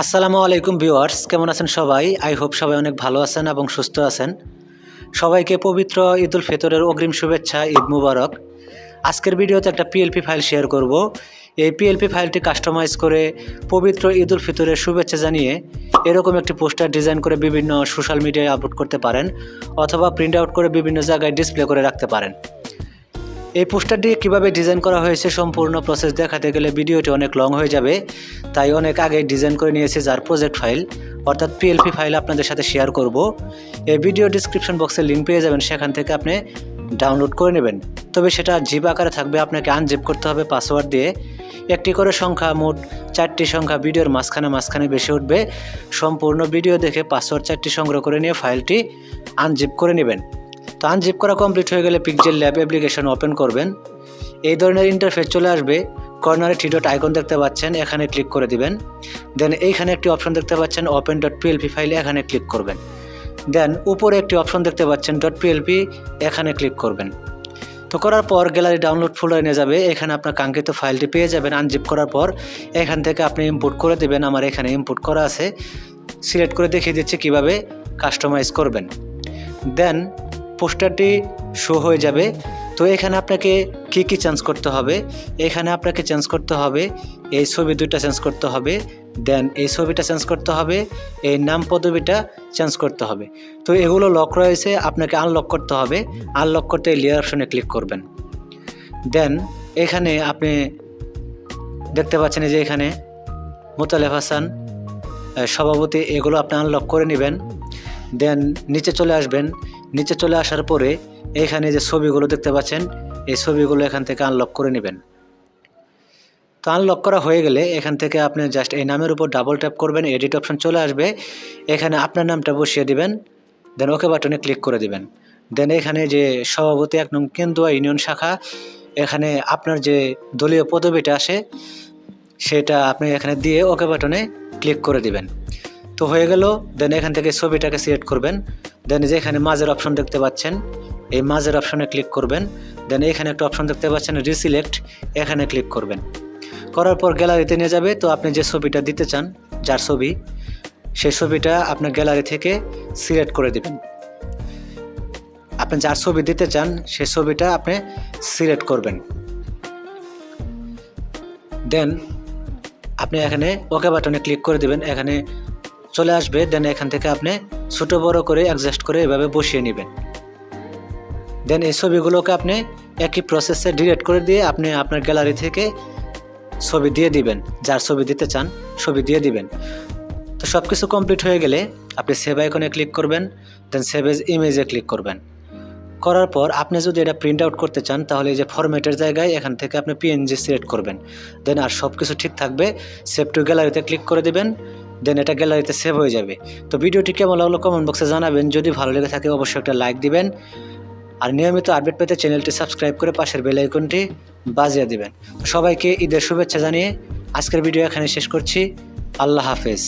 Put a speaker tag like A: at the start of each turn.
A: আসসালামু আলাইকুম ভিউয়ার্স, কেমন আছেন সবাই? আই হোপ সবাই অনেক ভালো আছেন এবং সুস্থ আছেন। সবাইকে পবিত্র ঈদ উল ফিতরের অগ্রিম শুভেচ্ছা, ঈদ মুবারক। আজকের ভিডিওতে একটা পিএলপি ফাইল শেয়ার করব। এই পিএলপি ফাইলটি কাস্টমাইজ করে পবিত্র ঈদ উল ফিতরের শুভেচ্ছা জানিয়ে এরকম একটি পোস্টার ডিজাইন করে বিভিন্ন সোশ্যাল মিডিয়ায় আপলোড করতে পারেন অথবা প্রিন্ট আউট করে বিভিন্ন জায়গায় ডিসপ্লে করে রাখতে পারেন। এই পোস্টারটি কীভাবে ডিজাইন করা হয়েছে সম্পূর্ণ প্রসেস দেখাতে গেলে ভিডিওটি অনেক লং হয়ে যাবে। তাই অনেক আগে ডিজাইন করে নিয়েছি যার প্রজেক্ট ফাইল অর্থাৎ পিএলপি ফাইল আপনাদের সাথে শেয়ার করব। এই ভিডিও ডিসক্রিপশন বক্সে লিঙ্ক পেয়ে যাবেন, সেখান থেকে আপনি ডাউনলোড করে নেবেন। তবে সেটা জিপ আকারে থাকবে, আপনাকে আনজিপ করতে হবে পাসওয়ার্ড দিয়ে। একটি করে সংখ্যা, মোট চারটি সংখ্যা ভিডিওর মাঝখানে মাঝখানে বেশি উঠবে। সম্পূর্ণ ভিডিও দেখে পাসওয়ার্ড চারটি সংগ্রহ করে নিয়ে ফাইলটি আনজিপ করে নেবেন। তো আনজিপ করা কমপ্লিট হয়ে গেলে পিকজেল ল্যাব অ্যাপ্লিকেশন ওপেন করবেন। এই ধরনের ইন্টারফেস চলে আসবে। কর্নারে টি ডট আইকন দেখতে পাচ্ছেন, এখানে ক্লিক করে দিবেন। দেন এইখানে একটি অপশন দেখতে পাচ্ছেন ওপেন ডট পিএলপি ফাইলে এখানে ক্লিক করবেন। দেন উপরে একটি অপশন দেখতে পাচ্ছেন ডট পিএলপি এখানে ক্লিক করবেন। তো করার পর গ্যালারি ডাউনলোড ফোল্ডারে নিয়ে যাবে। এখানে আপনার কাঙ্ক্ষিত ফাইলটি পেয়ে যাবেন আনজিপ করার পর। এখান থেকে আপনি ইম্পোর্ট করে দেবেন, আমার এখানে ইম্পোর্ট করা আছে। সিলেক্ট করে দেখিয়ে দিচ্ছি কীভাবে কাস্টমাইজ করবেন। দেন পোস্টারটি শো হয়ে যাবে। তো এখানে আপনাকে কি কি চেঞ্জ করতে হবে? এখানে আপনাকে চেঞ্জ করতে হবে, এই ছবি দুইটা চেঞ্জ করতে হবে দেন এই ছবিটা চেঞ্জ করতে হবে, এই নাম পদবিটা চেঞ্জ করতে হবে। তো এগুলো লক রয়েছে, আপনাকে আনলক করতে হবে। আনলক করতে লেয়ার অপশনে ক্লিক করবেন। দেন এখানে আপনি দেখতে পাচ্ছেন যে এখানে মোতালেফ হাসান সভাপতি, এগুলো আপনি আনলক করে নেবেন। দেন নিচে চলে আসবেন। নিচে চলে আসার পরে এখানে যে ছবিগুলো দেখতে পাচ্ছেন, এই ছবিগুলো এখান থেকে আনলক করে নেবেন। তো আনলক করা হয়ে গেলে এখান থেকে আপনি জাস্ট এই নামের উপর ডাবল ট্যাপ করবেন এডিট অপশন চলে আসবে। এখানে আপনার নামটা বসিয়ে দিবেন দেন ওকে বাটনে ক্লিক করে দিবেন। দেন এখানে যে সভাপতি এক নং কেন্দুয়া ইউনিয়ন শাখা, এখানে আপনার যে দলীয় পদবিটা আসে, সেটা আপনি এখানে দিয়ে ওকে বাটনে ক্লিক করে দিবেন। তো হয়ে গেল দেন এখান থেকে ছবিটাকে সিলেক্ট করবেন। দেন যে এখানে মাঝের অপশন দেখতে পাচ্ছেন, এই মাঝের অপশনে ক্লিক করবেন। দেন এখানে একটা অপশন দেখতে পাচ্ছেন রিসিলেক্ট এখানে ক্লিক করবেন। করার পর গ্যালারিতে নিয়ে যাবে। তো আপনি যে ছবিটা দিতে চান, যার ছবি, সেই ছবিটা আপনার গ্যালারি থেকে সিলেক্ট করে দিবেন। আপনি যার ছবি দিতে চান, সেই ছবিটা আপনি সিলেক্ট করবেন। দেন আপনি এখানে ওকে বাটনে ক্লিক করে দিবেন। এখানে চলে আসবে। দেন এখান থেকে আপনি ছোট বড় করে অ্যাডজাস্ট করে এভাবে বসিয়ে নেবেন। দেন এই ছবিগুলোকে আপনি একই প্রসেসে ডিলিট করে দিয়ে আপনি আপনার গ্যালারি থেকে ছবি দিয়ে দিবেন। যার ছবি দিতে চান, ছবি দিয়ে দিবেন। তো সব কিছু কমপ্লিট হয়ে গেলে আপনি সেভ আইকনে ক্লিক করবেন দেন সেভ এজ ইমেজে ক্লিক করবেন। করার পর আপনি যদি এটা প্রিন্ট আউট করতে চান, তাহলে এই যে ফরম্যাটের জায়গায় এখান থেকে আপনি পিএনজি সিলেক্ট করবেন। দেন আর সব কিছু ঠিক থাকবে সেভ টু গ্যালারিতে ক্লিক করে দিবেন। দেন এটা গ্যালারিতে সেভ হয়ে যাবে। তো ভিডিওটি কেমন লাগল কমেন্ট বক্সে জানাবেন। যদি ভালো লেগে থাকে অবশ্যই একটা লাইক দিবেন। আর নিয়মিত আপডেট পেতে চ্যানেলটি সাবস্ক্রাইব করে পাশের বেল আইকনটি বাজিয়ে দিবেন। সবাইকে ঈদের শুভেচ্ছা জানিয়ে আজকের ভিডিও এখানে শেষ করছি। আল্লাহ হাফেজ।